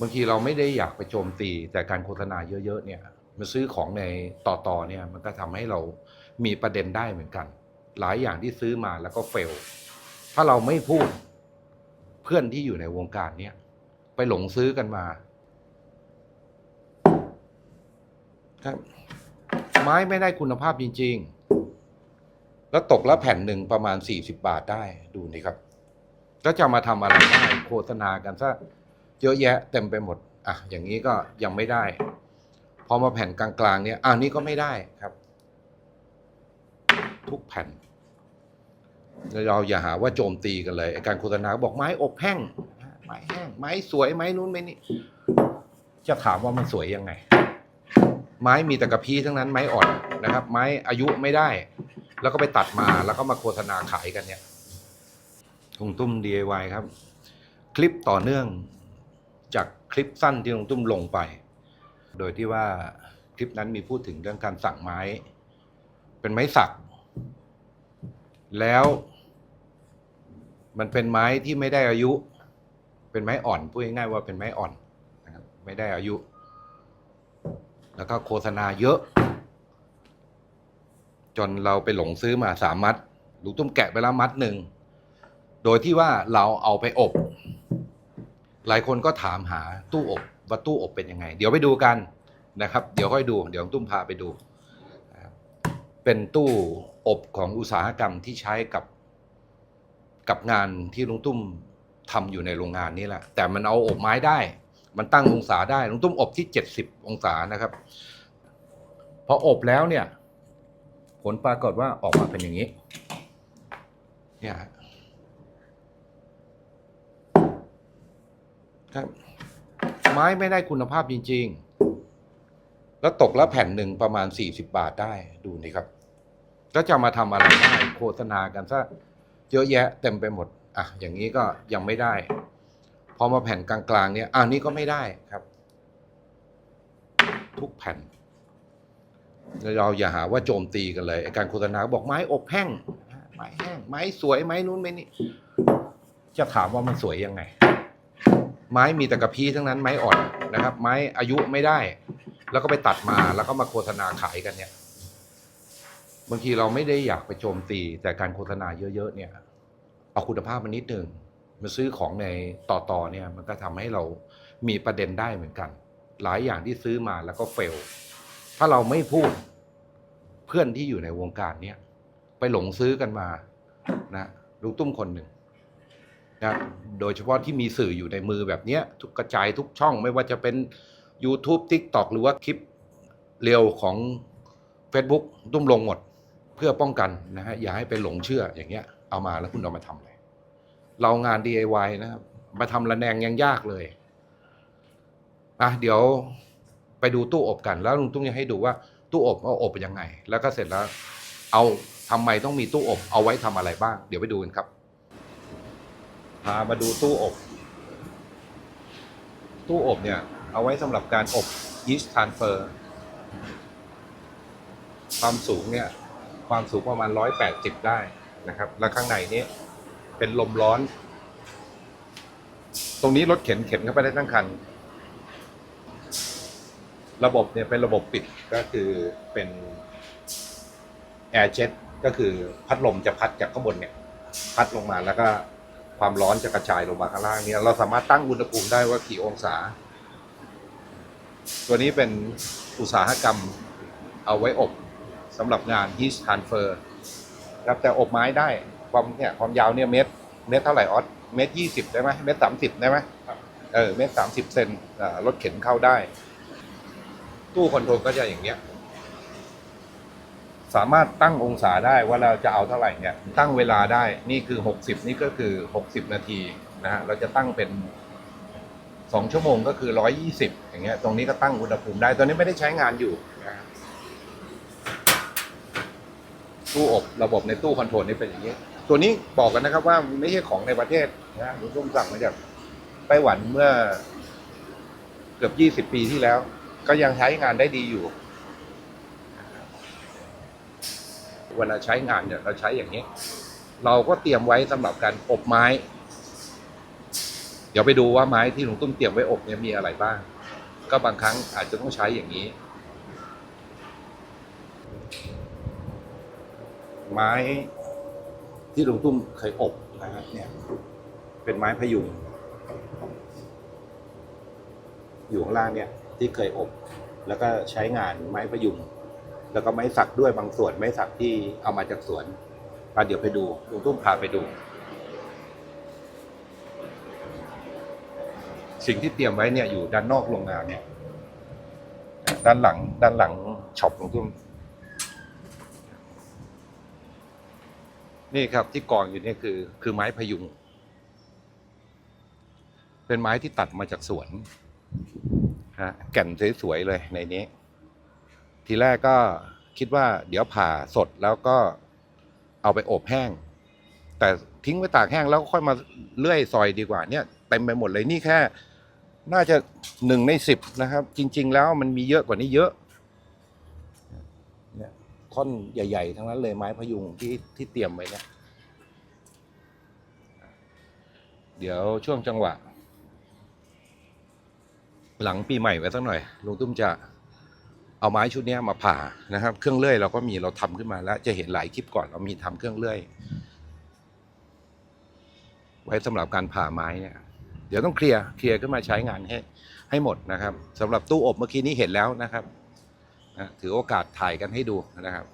บางทีเราไม่ได้อยากไปโจมตี แต่การโฆษณาเยอะๆเนี่ยมาซื้อของในต่อๆเนี่ยมันก็ทำให้เรามีประเด็นได้เหมือนกัน หลายอย่างที่ซื้อมาแล้วก็เฟล ถ้าเราไม่พูดเพื่อนที่อยู่ในวงการเนี่ยไปหลงซื้อกันมาครับไม้ไม่ได้คุณภาพจริง ๆ แล้วตกล้วแผ่นหนึ่งประมาณสี่สิบาทได้ดูนี่ครับก็จะมาทำอะไรได้โฆษณากันซะ เยอะแยะเต็มไปหมดอะอย่างนี้ก็ยังไม่ได้ พอมาแผ่นกลางๆเนี่ยอ่านี้ก็ไม่ได้ครับ ทุกแผ่น เราอย่าหาว่าโจมตีกันเลยการโฆษณาบอกไม้อบแห้งไม้แห้งไม้สวยไม้นู้นไม้นี่จะถามว่ามันสวยยังไง ไม้มีแต่กระพี้ทั้งนั้นไม้อ่อนนะครับ ไม้อายุไม่ได้ แล้วก็ไปตัดมาแล้วก็มาโฆษณาขายกันเนี่ยลุงตุ้ม DIY ครับ คลิปต่อเนื่อง จากคลิปสั้นที่ลุงตุ้มลงไป โดยที่ว่าคลิปนั้นมีพูดถึงเรื่องการสั่งไม้ เป็นไม้สัก แล้ว มันเป็นไม้ที่ไม่ได้อายุ เป็นไม้อ่อนพูดง่ายๆว่าเป็นไม้อ่อนนะครับไม่ได้อายุ แล้วก็โฆษณาเยอะ จนเราไปหลงซื้อมาสามมัดลุงตุ้มแกะไปแล้วมัดหนึ่งโดยที่ว่าเราเอาไปอบ หลายคนก็ถามหาตู้อบว่าตู้อบเป็นยังไง เดี๋ยวไปดูกันนะครับ เดี๋ยวค่อยดู เดี๋ยวลุงตุ้มพาไปดู เป็นตู้อบของอุตสาหกรรมที่ใช้กับกับงานที่ลุงตุ้มทำอยู่ในโรงงานนี่แหละ แต่มันเอาอบไม้ได้ มันตั้งองศาได้ลุงตุ้มอบที่เจ็ดสิบองศานะครับพออบแล้วเนี่ย ผลปรากฏว่าออกมาเป็นอย่างนี้ เนี่ย ฮะครับไม้ไม่ได้คุณภาพจริง ๆ แล้วตกแล้วแผ่นหนึ่งประมาณสี่สิบาทได้ดูนี่ครับก็จะมาทำอะไรได้โฆษณากันซะเยอะแยะเต็มไปหมด อะ อย่างนี้ก็ยังไม่ได้ พอมาแผ่นกลางๆเนี่ยอ่านี้ก็ไม่ได้ครับ ทุกแผ่น เราอย่าหาว่าโจมตีกันเลยไอ้การโฆษณาบอกไม้อบแห้งไม้แห้งไม้สวยไม้นู้นไม้นี่จะถามว่ามันสวยยังไง ไม้มีแต่กระพี้ทั้งนั้นไม้อ่อนนะครับ ไม้อายุไม่ได้ แล้วก็ไปตัดมาแล้วก็มาโฆษณาขายกันเนี่ยบางทีเราไม่ได้อยากไปโจมตี แต่การโฆษณาเยอะๆเนี่ยเอาคุณภาพมานิดหนึ่งมาซื้อของในต่อๆเนี่ยมันก็ทำให้เรามีประเด็นได้เหมือนกัน หลายอย่างที่ซื้อมาแล้วก็เฟล ถ้าเราไม่พูดเพื่อนที่อยู่ในวงการเนี้ยไปหลงซื้อกันมานะลุงตุ้มคนหนึ่ง นะโดยเฉพาะที่มีสื่ออยู่ในมือแบบนี้ทุกกระจายทุกช่องไม่ว่าจะเป็น YouTube TikTok หรือว่าคลิปเร็วของ Facebook ตุ้มลงหมดเพื่อป้องกันนะฮะอย่าให้ไปหลงเชื่ออย่างเงี้ยเอามาแล้วคุณเอามาทำอะไรเรางาน DIY นะครับมาทำระแนงยังยากเลยอะเดี๋ยวไปดูตู้อบกันแล้วลุงตุ้มจะให้ดูว่าตู้อบเอาอบยังไง แล้วก็เสร็จแล้ว เอาทำไมต้องมีตู้อบเอาไว้ทำอะไรบ้าง เดี๋ยวไปดูกันครับ พามาดูตู้อบ ตู้อบเนี่ย เอาไว้สำหรับการอบ yeast transfer ความสูงเนี่ย ความสูงประมาณ 180 ได้นะครับ แล้วข้างในนี้เป็นลมร้อน ตรงนี้รถเข็นเข็นเข้าไปได้ทั้งคัน ระบบเนี่ยเป็นระบบปิดก็คือเป็นแอร์เจ็ตก็คือพัดลมจะพัดจากข้างบนเนี่ย พัดลงมาแล้วก็ ความร้อนจะกระจายลงมาข้างล่างเนี่ยเราสามารถตั้งอุณหภูมิได้ว่ากี่องศา ตัวนี้เป็นอุตสาหกรรมเอาไว้อบสำหรับงาน heat transfer ครับแต่อบไม้ได้ความเนี่ยความยาวเนี่ยเมตรเมตรเท่าไหร่ออสเมตรยี่สิบได้ไหมเมตรสามสิบได้ไหมเออเมตรสามสิบเซนอ่ารถเข็นเข้าได้ ตู้คอนโทรลก็จะอย่างเนี้ย สามารถตั้งองศาได้ว่าเราจะเอาเท่าไหร่เนี่ยตั้งเวลาได้นี่คือหกสิบนี่ก็คือหกสิบนาทีนะฮะเราจะตั้งเป็นสองชั่วโมงก็คือร้อยยี่สิบอย่างเงี้ยตรงนี้ก็ตั้งอุณหภูมิได้ตอนนี้ไม่ได้ใช้งานอยู่นะตู้อบระบบในตู้คอนโทรลนี่เป็นอย่างนี้ ตัวนี้บอกกันนะครับว่าไม่ใช่ของในประเทศนะฮะผมต้องสั่งมาจากไต้หวันเมื่อเกือบยี่สิบปีที่แล้ว ก็ยังใช้งานได้ดีอยู่ เวลาใช้งานเนี่ยเราใช้อย่างนี้ เราก็เตรียมไว้สำหรับการอบไม้ เดี๋ยวไปดูว่าไม้ที่ลุงตุ้มเตรียมไว้อบเนี่ยมีอะไรบ้าง ก็บางครั้งอาจจะต้องใช้อย่างนี้ ไม้ที่ลุงตุ้มเคยอบนะฮะเนี่ย เป็นไม้พยุงอยู่ข้างล่างเนี่ยที่เคยอบ แล้วก็ใช้งานไม้พยุง แล้วก็ไม้สักด้วยบางส่วนไม้สักที่เอามาจากสวนเดี๋ยวไปดูลุงตุ้มพาไปดู สิ่งที่เตรียมไว้เนี่ยอยู่ด้านนอกโรงงานเนี่ย ด้านหลัง ด้านหลังช็อปลุงตุ้มนี่ครับที่กองอยู่นี่คือคือไม้พยุง เป็นไม้ที่ตัดมาจากสวนฮะแก่นสวยๆเลยในนี้ ทีแรกก็คิดว่าเดี๋ยวผ่าสดแล้วก็เอาไปอบแห้ง แต่ทิ้งไว้ตากแห้งแล้วก็ค่อยมาเลื่อยซอยดีกว่าเนี่ยเต็มไปหมดเลยนี่แค่ น่าจะหนึ่งในสิบนะครับ จริง ๆ แล้วมันมีเยอะกว่านี้เยอะเนี่ยท่อนใหญ่ ๆ ทั้งนั้นเลยไม้พยุงที่ที่เตรียมไว้เนี่ยเดี๋ยวช่วงจังหวะ หลังปีใหม่ไว้สักหน่อยลุงตุ้มจะ เอาไม้ชุดนี้มาผ่านะครับ เครื่องเลื่อยเราก็มีเราทำขึ้นมาแล้ว จะเห็นหลายคลิปก่อนเรามีทำเครื่องเลื่อย ไว้สำหรับการผ่าไม้เนี่ย เดี๋ยวต้องเคลียร์เคลียร์ขึ้นมาใช้งานให้ให้หมดนะครับสำหรับตู้อบเมื่อกี้นี้เห็นแล้วนะครับถือโอกาสถ่ายกันให้ดูนะครับ